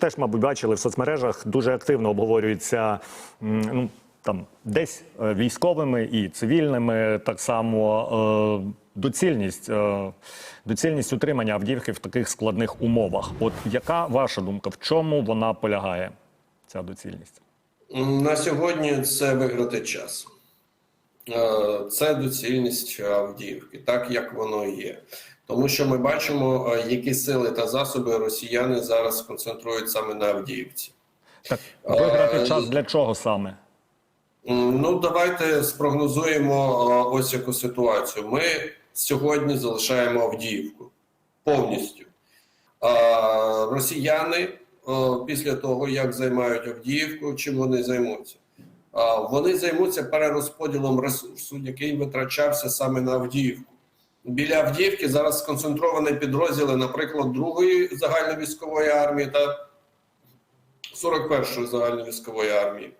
Теж, мабуть, бачили в соцмережах дуже активно обговорюється ну там десь е, військовими і цивільними так само е, доцільність, е, доцільність утримання Авдіївки в таких складних умовах. От яка ваша думка? В чому вона полягає? Ця доцільність? На сьогодні це виграти час. Це доцільність Авдіївки, так як воно є. Тому що ми бачимо, е, які сили та засоби росіяни зараз концентрують саме на Авдіївці. Так виграти Е, час для чого саме? Ну, давайте спрогнозуємо е, ось яку ситуацію. Ми сьогодні залишаємо Авдіївку повністю. А росіяни після того, як займають Авдіївку, чим вони займуться? Вони займуться перерозподілом ресурсу, який витрачався саме на Авдіївку. Біля Авдіївки зараз сконцентровані підрозділи, наприклад, другої загальновійськової армії та 41-ї загальновійськової армії.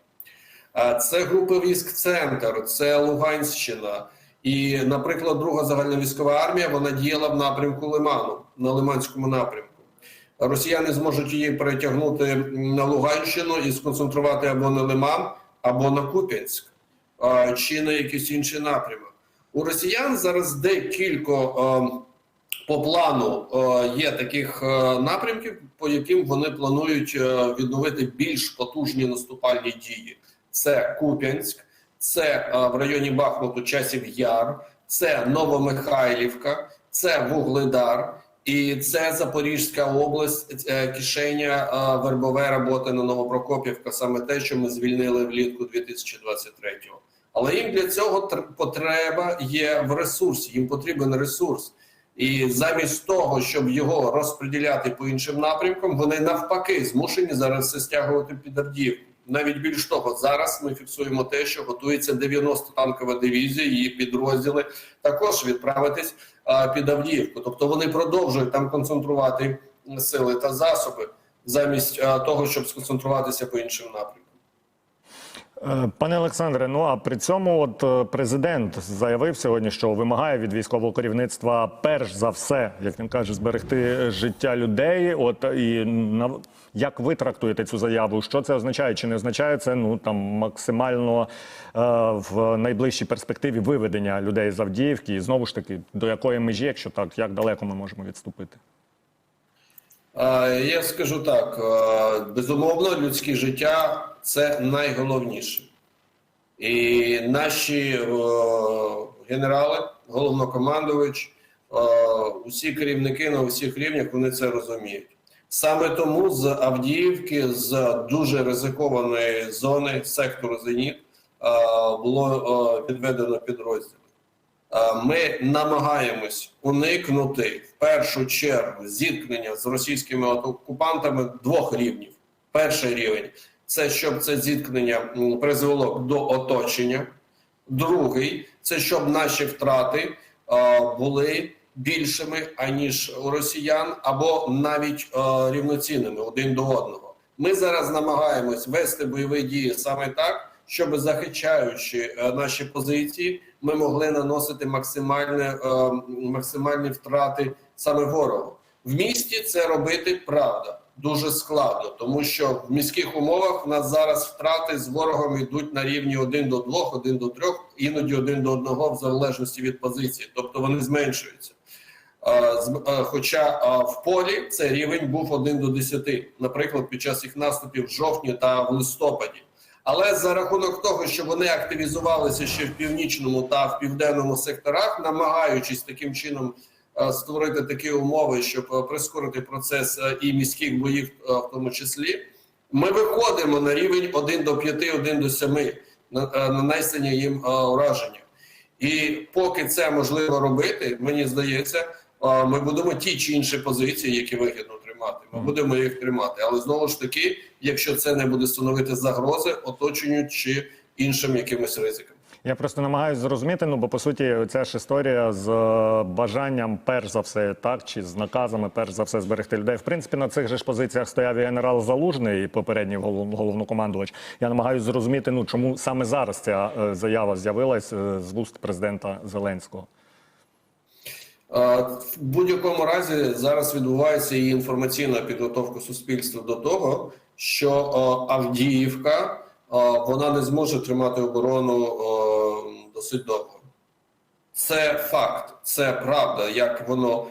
Це групи військ Центр, це Луганщина. І, наприклад, друга загальновійськова армія вона діяла в напрямку Лиману на Лиманському напрямку. Росіяни зможуть її перетягнути на Луганщину і сконцентрувати або на Лиман, або на Куп'янськ, чи на якийсь інший напрямок. У росіян зараз декілька е, по плану е, є таких е, напрямків, по яким вони планують е, відновити більш потужні наступальні дії. Це Куп'янськ, це в районі Бахмуту Часів Яр, це Новомихайлівка, це Вугледар. І це Запорізька область, кишеня Вербове роботи на Новопрокопівка, саме те, що ми звільнили влітку 2023-го. Але їм для цього тр- потреба є в ресурсі, їм потрібен ресурс. І замість того, щоб його розподіляти по іншим напрямкам, вони навпаки змушені зараз все стягувати під Авдіївку. Навіть більш того, зараз ми фіксуємо те, що готується 90 танкова дивізія, її підрозділи також відправитись під Авдіївку. Тобто вони продовжують там концентрувати сили та засоби, замість того, щоб сконцентруватися по іншим напрямкам. Е, Пане Олександре, ну а при цьому от е, президент заявив сьогодні, що вимагає від військового керівництва перш за все, як він каже, зберегти життя людей. От і на як ви трактуєте цю заяву? Що це означає? Чи не означає це ну там максимально е, в найближчій перспективі виведення людей з Авдіївки? І знову ж таки, до якої межі, якщо так, як далеко ми можемо відступити? Я скажу так: безумовно, людське життя це найголовніше. І наші генерали, головнокомандувач, усі керівники на усіх рівнях вони це розуміють. Саме тому з Авдіївки, з дуже ризикованої зони сектору Зеніт, було підведено підрозділ. Е, Ми намагаємось уникнути в першу чергу зіткнення з російськими окупантами двох рівнів. Перший рівень це щоб це зіткнення призвело до оточення. Другий це щоб наші втрати е, були більшими аніж у росіян, або навіть е, рівноцінними один до одного. Ми зараз намагаємось вести бойові дії саме так, щоб захищаючи е, наші позиції, ми могли наносити максимальне, е, максимальні втрати саме ворогу. В місті це робити правда дуже складно, тому що в міських умовах в нас зараз втрати з ворогом йдуть на рівні 1 до 2, 1 до 3, іноді 1 до 1 в залежності від позиції, тобто вони зменшуються. Е, Хоча в полі цей рівень був 1 до 10, наприклад, під час їх наступів в жовтні та в листопаді. Але за рахунок того, що вони активізувалися ще в північному та в південному секторах, намагаючись таким чином е, створити такі умови, щоб е, прискорити процес е, і міських боїв, в тому числі, ми виходимо на рівень 1 до 5, 1 до 7 на- е, нанесення їм ураження. І поки це можливо робити, мені здається, ми будемо ті чи інші позиції, які вигідно тримати. Ми будемо їх тримати. Але знову ж таки, якщо це не буде становити загрози, оточенню чи іншим якимось ризикам. Я просто намагаюся зрозуміти. Ну бо по суті, ця ж історія з е, бажанням, перш за все, так чи з наказами, перш за все, зберегти людей. В принципі, на цих же ж позиціях стояв і генерал Залужний, і попередній голов, головнокомандувач. Я намагаюся зрозуміти, ну чому саме зараз ця е, заява з'явилась е, з вуст президента Зеленського. В будь-якому разі зараз відбувається і інформаційна підготовка суспільства до того, що Авдіївка вона не зможе тримати оборону досить довго. Це факт, це правда, як воно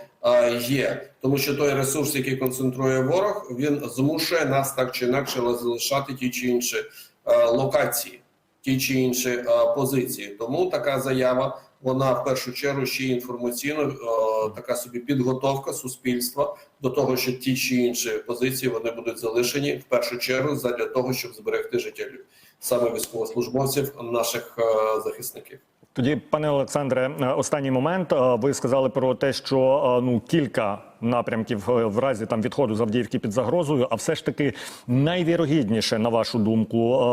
є. Тому що той ресурс, який концентрує ворог, він змушує нас так чи інакше залишати ті чи інші локації, ті чи інші позиції. Тому така заява, вона в першу чергу ще інформаційно, е, така собі підготовка суспільства до того, що ті чи інші позиції вони будуть залишені в першу чергу задля того, щоб зберегти життя саме військовослужбовців, наших е, захисників. Тоді, пане Олександре, е, останній момент. Е, Ви сказали про те, що е, ну кілька напрямків в разі там відходу з Авдіївки під загрозою. А все ж таки найвірогідніше, на вашу думку,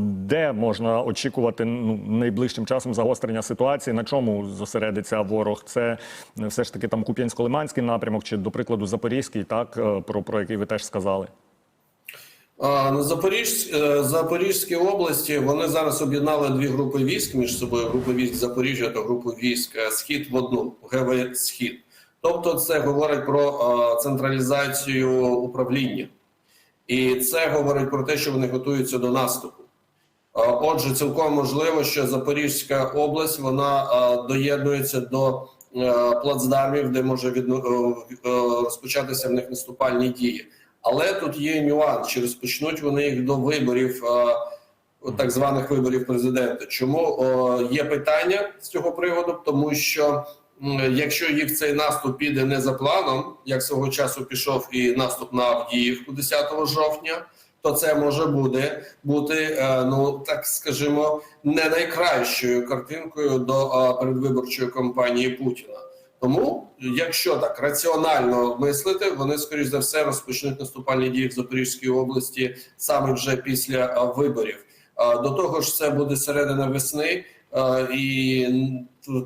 де можна очікувати ну найближчим часом загострення ситуації? На чому зосередиться ворог? Це все ж таки там Куп'янсько-Лиманський напрямок, чи до прикладу Запорізький, так про, про який ви теж сказали. На Запоріж... е, Запорізькій області вони зараз об'єднали дві групи військ між собою: групу військ Запоріжжя та групу військ е, Схід в одну ГВ Схід. Тобто, це говорить про е, централізацію управління, і це говорить про те, що вони готуються до наступу. Отже, цілком можливо, що Запорізька область вона доєднується до плацдармів, де може розпочатися в них наступальні дії. Але тут є нюанс, чи розпочнуть вони їх до виборів, е, так званих виборів президента. Чому е, є питання з цього приводу? Тому що якщо їх цей наступ піде не за планом, як свого часу пішов і наступ на Авдіївку 10 жовтня, то це може буде бути, е, ну так скажімо, не найкращою картинкою до передвиборчої кампанії Путіна. Тому, якщо так раціонально мислити, вони скоріш за все розпочнуть наступальні дії в Запорізькій області саме вже після е, виборів. Е, До того ж, це буде середина весни, е, і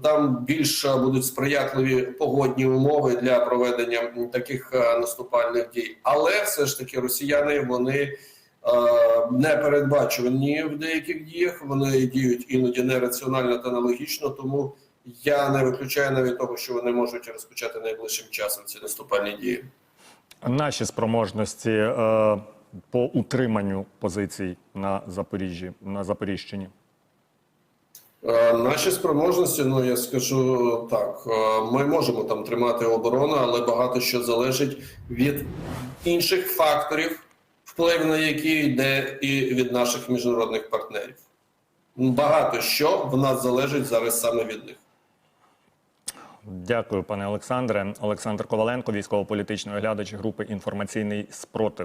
там більш будуть сприятливі погодні умови для проведення таких наступальних дій. Але все ж таки росіяни вони е, непередбачувані в деяких діях. Вони діють іноді нераціонально та нелогічно, тому. Я не виключаю навіть того, що вони можуть розпочати найближчим часом ці наступальні дії. Наші спроможності е, по утриманню позицій на Запоріжжі на Запоріжчині. Е, Наші спроможності, ну я скажу так, е, ми можемо там тримати оборону, але багато що залежить від інших факторів, вплив на які йде і від наших міжнародних партнерів. Багато що в нас залежить зараз саме від них. Дякую, пане Олександре. Олександр Коваленко, військово-політичний оглядач групи інформаційний спротив.